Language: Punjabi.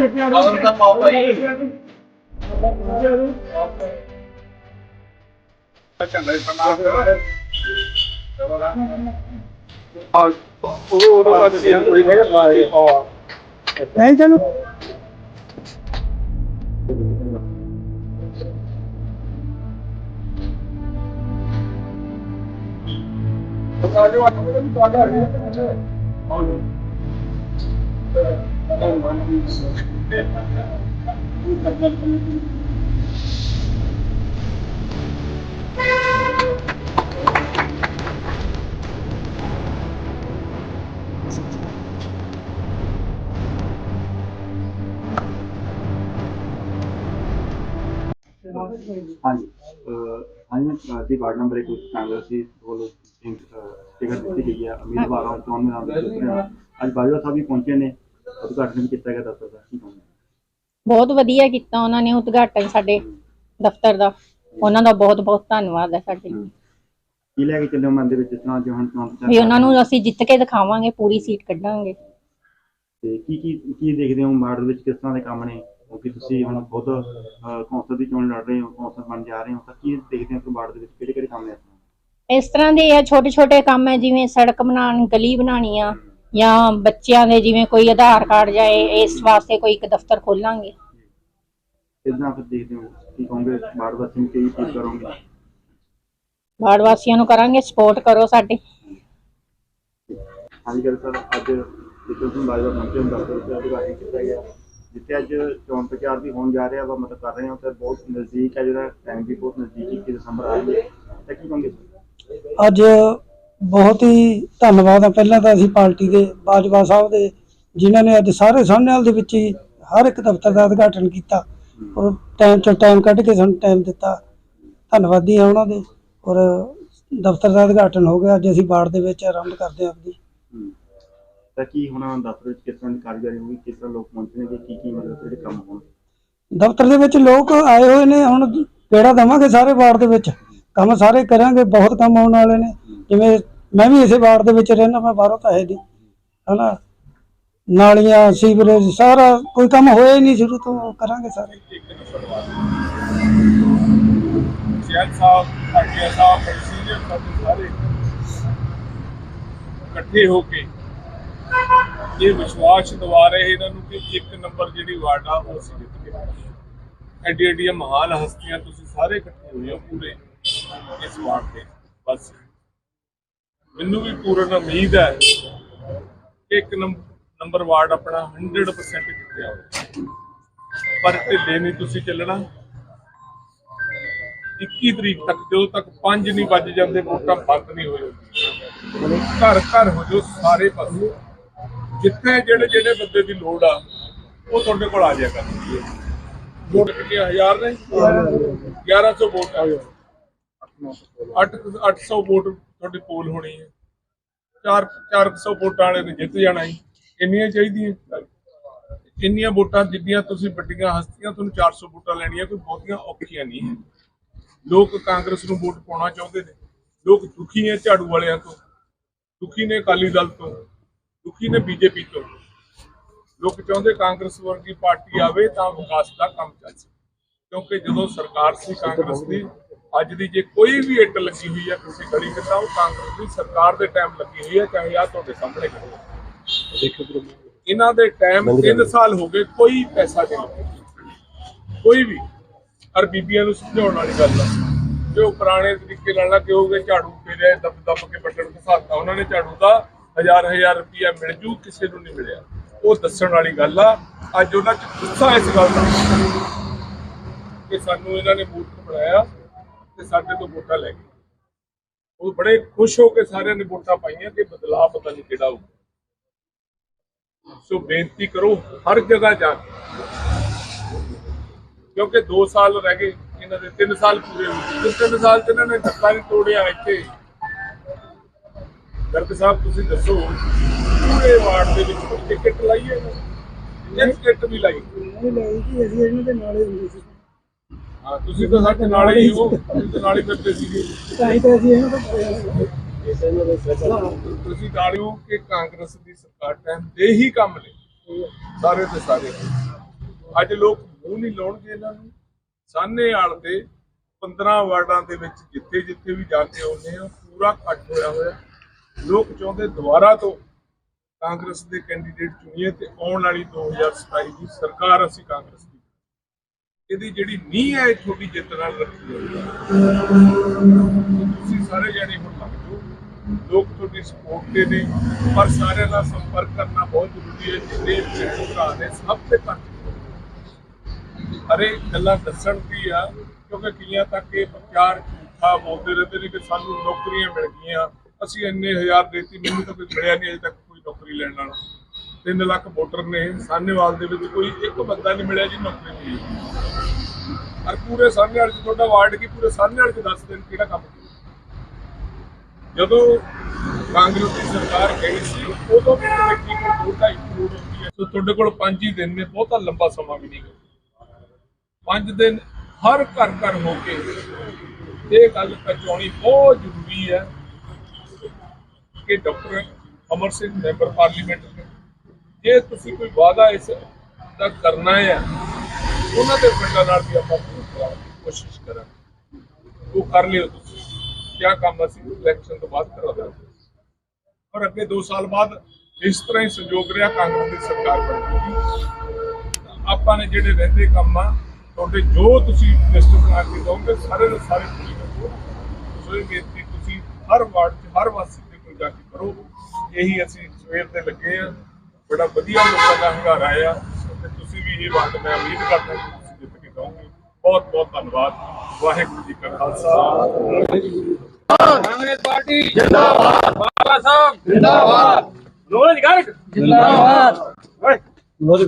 Tao tâm một đi Đấy chứ lúc Hãy subscribe cho kênh Ghiền Mì Gõ Để không bỏ lỡ những video hấp dẫn ਹਾਂਜੀ ਅਹ ਹਾਂਜੀ ਮੈਂ ਦੀ ਵਾਰਡ ਨੰਬਰ 1 ਕਾਂਗਰਸੀ ਵੱਲੋਂ ਸਿੰਘ ਟਿਕਟ ਦਿੱਤੀ ਗਈ ਹੈ ਉਮੀਦਵਾਰਾਂ ਨੂੰ ਚੋਣ ਮੈਦਾਨ ਵਿੱਚ ਉਤਰੇ ਹਨ। ਅੱਜ ਬਾਜਵਾ ਸਾਹਿਬ ਵੀ ਪਹੁੰਚੇ ਨੇ ਉਦਘਾਟਨ ਵੀ ਕੀਤਾ ਗਿਆ ਦਫ਼ਤਰ ਦਾ ਕੀ ਕਹੋਗੇ ਬਹੁਤ ਵਧੀਆ ਕੀਤਾ ਉਹਨਾਂ ਨੇ ਉਦਘਾਟਨ ਸਾਡੇ ਦਫ਼ਤਰ ਦਾ। ਉਹਨਾਂ ਦਾ ਬਹੁਤ ਬਹੁਤ ਧੰਨਵਾਦ ਹੈ ਸਾਡੇ ਕੀ ਲੈ ਕੇ ਚੱਲੇ ਹੋ ਮਨ ਦੇ ਵਿੱਚ? ਜਿਸ ਤਰ੍ਹਾਂ ਜੋ ਹੁਣ ਚੋਣ ਪ੍ਰਚਾਰ ਵੀ ਉਹਨਾਂ ਨੂੰ ਅਸੀਂ ਜਿੱਤ ਕੇ ਦਿਖਾਵਾਂਗੇ ਪੂਰੀ ਸੀਟ ਕੱਢਾਂਗੇ। ਤੇ ਕੀ ਕੀ ਕੀ ਦੇਖਦੇ ਹੋ ਵਾਰਡ ਵਿੱਚ ਕਿਸ ਤਰ੍ਹਾਂ ਦੇ ਕੰਮ ਨੇ? ਕਿਉਂਕਿ ਤੁਸੀਂ ਹੁਣ ਖੁਦ ਅਹ, ਕੌਂਸਲ ਦੀ ਚੋਣ ਲੜ ਰਹੇ ਹੋ ਕੌਂਸਲ ਬਣ ਜਾ ਰਹੇ ਹੋ ਤਾਂ ਕੀ ਦੇਖਦੇ ਹੋ ਕਿ ਵਾਰਡ ਦੇ ਵਿੱਚ? ਕਿਹੜੇ ਕਿਹੜੇ ਕੰਮ ਨੇ ਇਸ ਤਰ੍ਹਾਂ? ਇਸ ਤਰ੍ਹਾਂ ਦੇ ਆ ਛੋਟੇ ਛੋਟੇ ਕੰਮ ਹੈ ਜਿਵੇਂ ਸੜਕ ਬਣਾਉਣ ਗਲੀ ਬਣਾਉਣੀ ਆ ਜਾਂ ਬੱਚਿਆਂ ਦੇ ਜਿਵੇਂ ਕੋਈ ਆਧਾਰ ਕਾਰਡ ਜਾਏ ਇਸ ਵਾਸਤੇ ਕੋਈ ਇੱਕ ਦਫ਼ਤਰ ਖੋਲਾਂਗੇ। ਕਿੱਦਾਂ ਫਿਰ ਦੇਖਦੇ ਹੋ? ਕੀ ਕਹੋਗੇ? ਵਾਰਡ ਵਾਸੀ ਨੂੰ ਕੀ ਅਪੀਲ ਕਰੋਗੇ? ਵਾਰਡ ਵਾਸੀਆਂ ਨੂੰ ਕਰਾਂਗੇ ਸਪੋਰਟ ਕਰੋ ਸਾਡੇ। ਹਾਂਜੀ ਗੱਲ ਸਰ ਅੱਜ ਜਿੱਥੇ ਤੁਸੀਂ ਬਾਜਵਾ ਪਹੁੰਚੇ ਹੋ ਦਫ਼ਤਰ ਵਿੱਚ ਉਦਘਾਟਨ ਕੀਤਾ ਗਿਆ। ਜਿੱਥੇ ਅੱਜ ਚੋਣ ਪ੍ਰਚਾਰ ਵੀ ਹੋਣ ਜਾ ਰਿਹਾ ਵਾ ਮਤਲਬ ਕਰ ਰਹੇ ਹੋ ਤੇ ਬਹੁਤ ਨਜ਼ਦੀਕ ਹੈ ਜਿਹੜਾ ਟਾਈਮ ਵੀ ਬਹੁਤ ਨਜ਼ਦੀਕ ਹੈ ਕਿ ਦਸੰਬਰ ਆ ਰਹੀ ਹੈ। ਤਾਂ ਕੀ ਕਹੋਗੇ? ਸਰ ਅੱਜ ਬਹੁਤ ਹੀ ਧੰਨਵਾਦ ਹੈ ਪਹਿਲਾਂ ਤਾਂ ਅਸੀਂ ਪਾਰਟੀ ਦੇ ਬਾਜਵਾ ਸਾਹਿਬ ਦੇ ਜਿਨ੍ਹਾਂ ਨੇ ਅੱਜ ਸਾਰੇ ਸਾਹਮਣੇ ਦੇ ਵਿੱਚ ਹੀ ਹਰ ਇੱਕ ਦਫ਼ਤਰ ਦਾ ਉਦਘਾਟਨ ਕੀਤਾ। ਔਰ ਟਾਈਮ ਚੋਂ ਟਾਈਮ ਕੱਢ ਕੇ ਸਾਨੂੰ ਟਾਈਮ ਦਿੱਤਾ। ਧੰਨਵਾਦੀ ਹਾਂ ਉਹਨਾਂ ਦੇ। ਔਰ ਦਫ਼ਤਰ ਦਾ ਉਦਘਾਟਨ ਹੋ ਗਿਆ। ਅੱਜ ਅਸੀਂ ਬਾੜ ਦੇ ਵਿੱਚ ਆਰੰਭ ਕਰਦੇ ਹਾਂ। ਤਾਂ ਕੀ ਹੁਣ ਦਫ਼ਤਰ ਵਿੱਚ ਕਿਸ ਤਰ੍ਹਾਂ ਦੀ ਕਾਰਗੁਜ਼ਾਰੀ ਹੋਊਗੀ? ਕਿਸ ਤਰ੍ਹਾਂ ਲੋਕ ਪਹੁੰਚਣਗੇ? ਕੀ ਕੀ ਮਤਲਬ ਜਿਹੜੇ ਕੰਮ ਹੋਣ? ਦਫ਼ਤਰ ਦੇ ਵਿੱਚ ਲੋਕ ਆਏ ਹੋਏ ਨੇ। ਹੁਣ ਕਿਹੜਾ ਦਵਾਂਗੇ ਸਾਰੇ ਵਾਰਡ ਦੇ ਵਿੱਚ। ਕੰਮ ਸਾਰੇ ਕਰਾਂਗੇ। ਬਹੁਤ ਕੰਮ ਆਉਣ ਵਾਲੇ ਨੇ। ਜਿਵੇਂ ਮੈਂ ਵੀ ਇਸੇ ਵਾਰਡ ਦੇ ਵਿੱਚ ਰਹਿਣਾ ਮੈਂ ਬਾਹਰੋਂ ਤਾਂ ਹੈ ਨਹੀਂ, ਹਨਾ? ਨਾਲੀਆਂ, ਸੀਵਰੇਜ, ਸਾਰਾ ਕੋਈ ਕੰਮ ਹੋਇਆ ਹੀ ਨਹੀਂ ਸ਼ੁਰੂ ਤੋਂ, ਕਰਾਂਗੇ ਸਾਰੇ। ਜੈਲ ਸਾਹਿਬ ਆਟਿਆ ਸਾਹਿਬ ਸੀਨੀਅਰ ਸਾਡੇ ਸਾਰੇ ਇਕੱਠੇ ਹੋ ਕੇ ਇਹ ਵਿਸ਼ਵਾਸ ਦਿਵਾ ਰਹੇ ਇਹਨਾਂ ਨੂੰ ਕਿ ਇੱਕ ਨੰਬਰ ਜਿਹੜੀ ਵਾਰਡ ਆ, ਉਹ ਅਸੀਂ ਜਿੱਤ ਕੇ ਐਡੀ ਐਡੀਆਂ ਮਹਾਨ ਹਸਤੀਆਂ ਤੁਸੀਂ ਸਾਰੇ ਇਕੱਠੇ ਹੋਏ ਹੋ ਪੂਰੇ ਇਸ ਵਾਰਡ ਦੇ ਬਸ ਮੈਨੂੰ ਵੀ ਪੂਰਨ ਉਮੀਦ ਹੈ ਕਿ ਇੱਕ ਨੰਬ- ਨੰਬਰ ਵਾਰਡ ਆਪਣਾ 100% ਜਿੱਤਿਆ ਹੋਵੇ। ਪਰ ਢਿੱਲੇ ਨਹੀਂ ਤੁਸੀਂ ਚੱਲਣਾ। 21 ਤਰੀਕ ਤੱਕ ਜਦੋਂ ਤੱਕ 5 ਨਹੀਂ ਵੱਜ ਜਾਂਦੇ ਵੋਟਾਂ ਬੰਦ ਨਹੀਂ ਹੋਏ ਘਰ ਘਰ ਹੋ ਜੋ ਸਾਰੇ ਪਾਸੇ। ਜਿੱਥੇ ਜਿਹੜੇ ਜਿਹੜੇ ਬੰਦੇ ਦੀ ਲੋੜ ਆ ਉਹ ਤੁਹਾਡੇ ਕੋਲ ਆ ਜਾਇਆ ਕਰਨਗੇ। ਵੋਟ ਕਿੰਨੀਆਂ ਹਜ਼ਾਰ ਨੇ? 1100 ਵੋਟ ਆ। 8 800 ਵੋਟ ਤੁਹਾਡੀ ਪੋਲ ਹੋਣੀ ਹੈ। 4 400 ਵੋਟਾਂ ਵਾਲੇ ਨੇ ਜਿੱਤ ਜਾਣਾ ਹੀ ਇੰਨੀਆਂ ਚਾਹੀਦੀਆਂ। ਇੰਨੀਆਂ ਵੋਟਾਂ ਜਿੱਦੀਆਂ ਤੁਸੀਂ ਵੱਡੀਆਂ ਹਸਤੀਆਂ, ਤੁਹਾਨੂੰ 400 ਵੋਟਾਂ ਲੈਣੀਆਂ, ਕੋਈ ਬਹੁਤੀਆਂ ਔਖੀਆਂ ਨਹੀਂ ਹੈ। ਲੋਕ ਕਾਂਗਰਸ ਨੂੰ ਵੋਟ ਪਾਉਣਾ ਚਾਹੁੰਦੇ ਨੇ। ਲੋਕ ਦੁਖੀ ਹੈ ਝਾੜੂ ਵਾਲਿਆਂ ਤੋਂ, ਦੁਖੀ ਨੇ ਅਕਾਲੀ ਦਲ ਤੋਂ, ਦੁਖੀ ਨੇ ਬੀਜੇਪੀ ਤੋਂ। ਲੋਕ ਚਾਹੁੰਦੇ ਕਾਂਗਰਸ ਵਰਗੀ ਪਾਰਟੀ ਆਵੇ ਤਾਂ ਵਿਕਾਸ ਦਾ ਕੰਮ ਚੱਲ ਸਕੇ। ਕਿਉਂਕਿ ਜਦੋਂ ਸਰਕਾਰ ਸੀ ਕਾਂਗਰਸ ਦੀ ਅੱਜ ਦੀ ਜੇ ਕੋਈ ਵੀ ਇੱਟ ਲੱਗੀ ਹੋਈ ਹੈ ਕਿਸੇ ਗਲੀ ਵਿੱਚ ਤਾਂ ਉਹ ਕਾਂਗਰਸ ਦੀ ਸਰਕਾਰ ਦੇ ਟਾਈਮ ਲੱਗੀ ਹੋਈ ਹੈ ਚਾਹੇ ਆ ਤੁਹਾਡੇ ਸਾਹਮਣੇ ਖੜੀ ਹੈ। ਇਹਨਾਂ ਦੇ ਟਾਈਮ 3 ਸਾਲ ਹੋ ਗਏ ਕੋਈ ਪੈਸਾ ਨਹੀਂ ਕੋਈ ਵੀ। ਔਰ ਬੀਬੀਆਂ ਨੂੰ ਸਮਝਾਉਣ ਵਾਲੀ ਗੱਲ ਆ। ਕਿ ਉਹ ਪੁਰਾਣੇ ਤਰੀਕੇ ਨਾਲ ਨਾ ਕਹੋਗੇ ਝਾੜੂ ਫੇਰਿਆ ਦੱਬ ਦੱਬ ਕੇ ਬਟਨ ਘਸਾਤਾ ਉਹਨਾਂ ਨੇ ਝਾੜੂ ਦਾ ਹਜ਼ਾਰ ਹਜ਼ਾਰ ਰੁਪਇਆ ਮਿਲ ਜੂ ਕਿਸੇ ਨੂੰ ਨਹੀਂ ਮਿਲਿਆ। ਉਹ ਦੱਸਣ ਵਾਲੀ ਗੱਲ ਆ। ਅੱਜ ਉਹਨਾਂ ਚ ਗੁੱਸਾ ਇਸ ਗੱਲ ਦਾ। ਕਿ ਸਾਨੂੰ ਇਹਨਾਂ ਨੇ ਮੂਰਖ ਬਣਾਇਆ। ਤੇ ਸਾਡੇ ਤੋਂ ਵੋਟਾਂ ਲੈ ਗਏ ਉਹ ਬੜੇ ਖੁਸ਼ ਹੋ ਕੇ ਸਾਰਿਆਂ ਨੇ ਵੋਟਾਂ ਪਾਈਆਂ ਕਿ ਬਦਲਾਅ ਪਤਾ ਨਹੀਂ ਕਿਹੜਾ ਹੋਊ ਸੋ ਬੇਨਤੀ ਕਰੋ ਹਰ ਜਗ੍ਹਾ ਜਾ ਕੇ, ਕਿਉਂਕਿ 2 ਸਾਲ ਰਹਿ ਗਏ, ਇਹਨਾਂ ਦੇ 3 ਸਾਲ ਪੂਰੇ ਹੋ ਗਏ। 3 ਸਾਲ ਚ ਇਹਨਾਂ ਨੇ ਧੱਕਾ ਨਹੀਂ ਤੋੜਿਆ ਇੱਥੇ। ਗਰਗ ਸਾਹਿਬ, ਤੁਸੀਂ ਦੱਸੋ, ਪੂਰੇ ਵਾਰਡ ਦੇ ਵਿੱਚ ਕੋਈ ਟਿਕਟ ਲਾਈਏ ਹੈ ਇਹਨਾਂ ਟਿਕਟ ਵੀ ਲਾਈ। ਨਹੀਂ ਲਈ ਜੀ, ਅਸੀਂ ਇਹਨਾਂ ਦੇ ਨਾਲੇ ਹੁੰਦੇ ਸੀ। ਹਾਂ ਤੁਸੀਂ ਤਾਂ ਸਾਡੇ ਨਾਲ ਹੀ ਹੋ ਤੁਸੀਂ ਤਾਂ ਨਾਲ ਹੀ ਫਿਰਦੇ ਸੀਗੇ। ਤਾਂ ਹੀ ਤਾਂ ਅਸੀਂ ਇਹਨਾਂ ਤੋਂ ਤੁਸੀਂ ਜਾਣਿਓ ਕਿ ਕਾਂਗਰਸ ਦੀ ਸਰਕਾਰ ਟਾਈਮ ਦੇ ਹੀ ਕੰਮ ਨੇ ਸਾਰੇ ਦੇ ਸਾਰੇ। ਅੱਜ ਲੋਕ ਮੂੰਹ ਨਹੀਂ ਲਾਉਣਗੇ ਇਹਨਾਂ ਨੂੰ। ਸਾਹਨੇ ਵਾਲ ਦੇ 15 ਵਾਰਡਾਂ ਦੇ ਵਿੱਚ ਜਿੱਥੇ ਜਿੱਥੇ ਵੀ ਜਾ ਕੇ ਆਉਂਦੇ ਆ ਪੂਰਾ ਇਕੱਠ ਹੋਇਆ ਹੋਇਆ। ਲੋਕ ਚਾਹੁੰਦੇ ਦੁਬਾਰਾ ਤੋਂ ਕਾਂਗਰਸ ਦੇ ਕੈਂਡੀਡੇਟ ਚੁਣੀਏ ਤੇ ਆਉਣ ਵਾਲੀ 2027 ਦੀ ਸਰਕਾਰ ਅਸੀਂ ਕਾਂਗਰਸ ਇਹਦੀ ਜਿਹੜੀ ਨੀਂਹ ਹੈ ਇਹ ਤੁਹਾਡੀ ਜਿੱਤ ਨਾਲ ਰੱਖੀ ਹੋਈ ਹੈ। ਤੁਸੀਂ ਸਾਰੇ ਜਣੇ ਹੁਣ ਲੱਗ ਜਾਓ। ਲੋਕ ਤੁਹਾਡੀ ਸਪੋਰਟ ਤੇ ਨੇ, ਪਰ ਸਾਰਿਆਂ ਨਾਲ ਸੰਪਰਕ ਕਰਨਾ ਬਹੁਤ ਜ਼ਰੂਰੀ ਹੈ। ਜਿੰਨੇ ਭੈਣ ਭਰਾ ਨੇ, ਸਭ ਤੇ ਘੱਟ ਅਰੇ ਗੱਲਾਂ ਦੱਸਣ ਦੀ ਆ, ਕਿਉਂਕਿ ਕਈਆਂ ਤੱਕ ਇਹ ਪ੍ਰਚਾਰ ਝੂਠਾ ਬੋਲਦੇ ਰਹਿੰਦੇ ਨੇ ਕਿ ਸਾਨੂੰ ਨੌਕਰੀਆਂ ਮਿਲ ਗਈਆਂ। ਅਸੀਂ ਇੰਨੇ ਹਜ਼ਾਰ ਦੇਤੀ, ਮੈਨੂੰ ਤਾਂ ਕੋਈ ਮਿਲਿਆ ਨਹੀਂ ਅਜੇ ਤੱਕ ਕੋਈ ਨੌਕਰੀ ਲੈਣ ਵਾਲਾ। 3 ਲੱਖ ਵੋਟਰ ਨੇ ਸਾਹਨੇਵਾਲ ਦੇ ਵਿੱਚ ਕੋਈ ਇੱਕ ਬੰਦਾ ਨਹੀਂ ਮਿਲਿਆ ਜੀ ਨੌਕਰੀ ਮਿਲੀ। ਔਰ ਪੂਰੇ ਸਾਹਨੇਵਾਲ ਚ ਤੁਹਾਡਾ ਵਾਰਡ ਕੀ ਪੂਰੇ ਸਾਹਨੇਵਾਲ ਚ ਦੱਸ ਦੇਣ ਕਿਹੜਾ ਕੰਮ ਜਦੋਂ ਕਾਂਗਰਸ ਦੀ ਸਰਕਾਰ ਗਈ ਸੀ, ਉਦੋਂ ਵੀ ਕਮੇਟੀ ਕੋਲ ਦੋ ਢਾਈ ਕਰੋੜ ਹੁੰਦੀ ਸੋ ਤੁਹਾਡੇ ਕੋਲ ਪੰਜ ਹੀ ਦਿਨ ਨੇ, ਬਹੁਤਾ ਲੰਬਾ ਸਮਾਂ ਵੀ ਨਹੀਂ ਹੈ ਪੰਜ ਦਿਨ ਹਰ ਘਰ ਘਰ ਹੋ ਕੇ ਇਹ ਗੱਲ ਪਹੁੰਚਾਉਣੀ ਬਹੁਤ ਜ਼ਰੂਰੀ ਹੈ ਕਿ doctor Amar Singh member parliament ਨੇ ਜੇ ਤੁਸੀਂ ਕੋਈ ਵਾਅਦਾ ਇਸ ਦਾ ਕਰਨਾ ਹੈ, ਉਹਨਾਂ ਦੇ ਪਿੰਡਾਂ ਨਾਲ ਵੀ ਆਪਾਂ ਕਰਾਉਣ ਦੀ ਕੋਸ਼ਿਸ਼ ਕਰਾਂਗੇ। ਉਹ ਕਰ ਲਿਓ ਤੁਸੀਂ। ਕਿਆ ਕੰਮ ਅਸੀਂ ਇਲੈਕਸ਼ਨ ਤੋਂ ਬਾਅਦ ਕਰਾ ਦਾਂਗੇ ਔਰ ਅੱਗੇ 2 ਸਾਲ ਬਾਅਦ ਇਸ ਤਰ੍ਹਾਂ ਹੀ ਸੰਜੋਗ ਰਿਹਾ, ਕਾਂਗਰਸ ਦੀ ਸਰਕਾਰ ਬਣ ਆਪਾਂ ਨੇ ਜਿਹੜੇ ਰਹਿੰਦੇ ਕੰਮ ਆ, ਤੁਹਾਡੇ ਜੋ ਤੁਸੀਂ ਲਿਸਟ ਬਣਾ ਕੇ ਦੋਗੇ ਸਾਰੇ ਦੇ ਸਾਰੇ ਪੂਰੇ ਕਰੋ ਸੋ ਇਹ ਬੇਨਤੀ ਤੁਸੀਂ ਹਰ ਵਾਰਡ 'ਚ, ਹਰ ਵਾਸੀ ਦੇ ਕੋਲ ਜਾ ਕੇ ਕਰੋ। ਇਹੀ ਅਸੀਂ ਸਵੇਰ ਤੇ ਲੱਗੇ ਆ। ਬੜਾ ਵਧੀਆ ਲੋਕਾਂ ਦਾ ਹੰਗਾਰਾ ਆ ਤੇ ਤੁਸੀਂ ਵੀ ਇਹ ਵਾਰਡ ਮੈਂ ਉਮੀਦ ਕਰਦਾ ਕਿ ਤੁਸੀਂ ਜਿੱਤ ਕੇ ਕਹੋਗੇ। ਬਹੁਤ ਬਹੁਤ ਧੰਨਵਾਦ। ਵਾਹਿਗੁਰੂ ਜੀ ਕਾ ਖਾਲਸਾ। ਕਾਂਗਰਸ ਪਾਰਟੀ ਜਿੰਦਾਬਾਦ। ਬਾਬਾ ਸਾਹਿਬ। ਜਿੰਦਾਬਾਦ। ਰੋਜ਼ ਗਰਗ ਰੋਜ਼ਗਾਰ